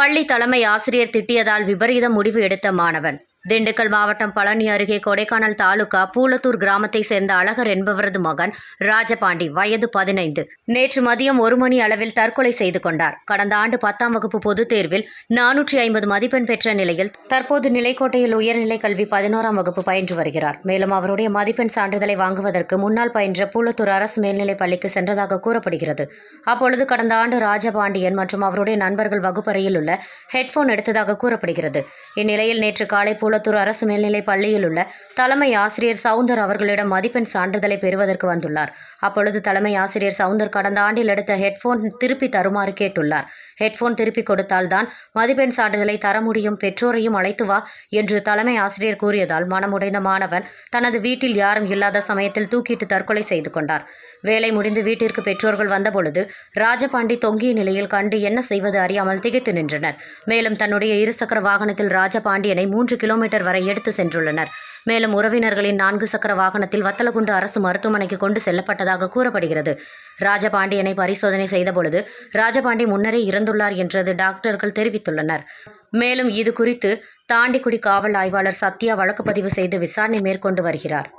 பள்ளி தலைமை ஆசிரியர் திட்டியதால் விபரீத முடிவு எடுத்த மாணவன் திண்டுக்கல் மாவட்டம் பழனி அருகே கொடைக்கானல் தாலுகா பூலத்தூர் கிராமத்தை சேர்ந்த அழகர் என்பவரது மகன் ராஜபாண்டி வயது பதினைந்து. நேற்று மதியம் ஒரு மணி அளவில் தற்கொலை செய்து கொண்டார். கடந்த ஆண்டு பத்தாம் வகுப்பு பொதுத் தேர்வில் நானூற்றி ஐம்பது மதிப்பெண் பெற்ற நிலையில் தற்போது நிலைக்கோட்டையில் உயர்நிலை கல்வி பதினோராம் வகுப்பு பயின்று வருகிறார். மேலும் அவருடைய மதிப்பெண் சான்றிதழை வாங்குவதற்கு முன்னால் பயின்ற பூலத்தூர் அரசு மேல்நிலைப் பள்ளிக்கு சென்றதாக கூறப்படுகிறது. அப்பொழுது கடந்த ஆண்டு ராஜபாண்டியன் மற்றும் அவருடைய நண்பர்கள் வகுப்பறையில் உள்ள ஹெட்போன் எடுத்ததாக கூறப்படுகிறது. இந்நிலையில் நேற்று காலை பூலத்தூர் அரசு மேல்நிலைப் பள்ளியில் உள்ள தலைமை ஆசிரியர் சவுந்தர் அவர்களிடம் மதிப்பெண் சான்றிதழை பெறுவதற்கு வந்துள்ளார். அப்பொழுது தலைமை ஆசிரியர் சவுந்தர் கடந்த ஆண்டில் எடுத்த ஹெட்போன் திருப்பி தருமாறு கேட்டுள்ளார். ஹெட்போன் திருப்பி கொடுத்தால்தான் மதிப்பெண் சான்றிதழை தர முடியும் பெற்றோரையும் அழைத்து வா என்று தலைமை ஆசிரியர் கூறியதால் மனமுடைந்த மாணவன் தனது வீட்டில் யாரும் இல்லாத சமயத்தில் தூக்கிட்டு தற்கொலை செய்து கொண்டார். வேலை முடிந்து வீட்டிற்கு பெற்றோர்கள் வந்தபொழுது ராஜபாண்டி தொங்கிய நிலையில் கண்டு என்ன செய்வது அறியாமல் திகைத்து நின்றனர். மேலும் தன்னுடைய இருசக்கர வாகனத்தில் ராஜபாண்டியனை மூன்று கிலோமீட்டர் வரை எடுத்து சென்றுள்ளனர். மேலும் உறவினர்களின் நான்கு சக்கர வாகனத்தில் வத்தலகுண்டு அரசு மருத்துவமனைக்கு கொண்டு செல்லப்பட்டதாக கூறப்படுகிறது. ராஜபாண்டியனை பரிசோதனை செய்தபொழுது ராஜபாண்டி முன்னரே இறந்துள்ளார் என்றது டாக்டர்கள் தெரிவித்துள்ளனர். மேலும் இது குறித்து தாண்டிக்குடி காவல் ஆய்வாளர் சத்யா வழக்கு பதிவு செய்து விசாரணை மேற்கொண்டு வருகிறார்.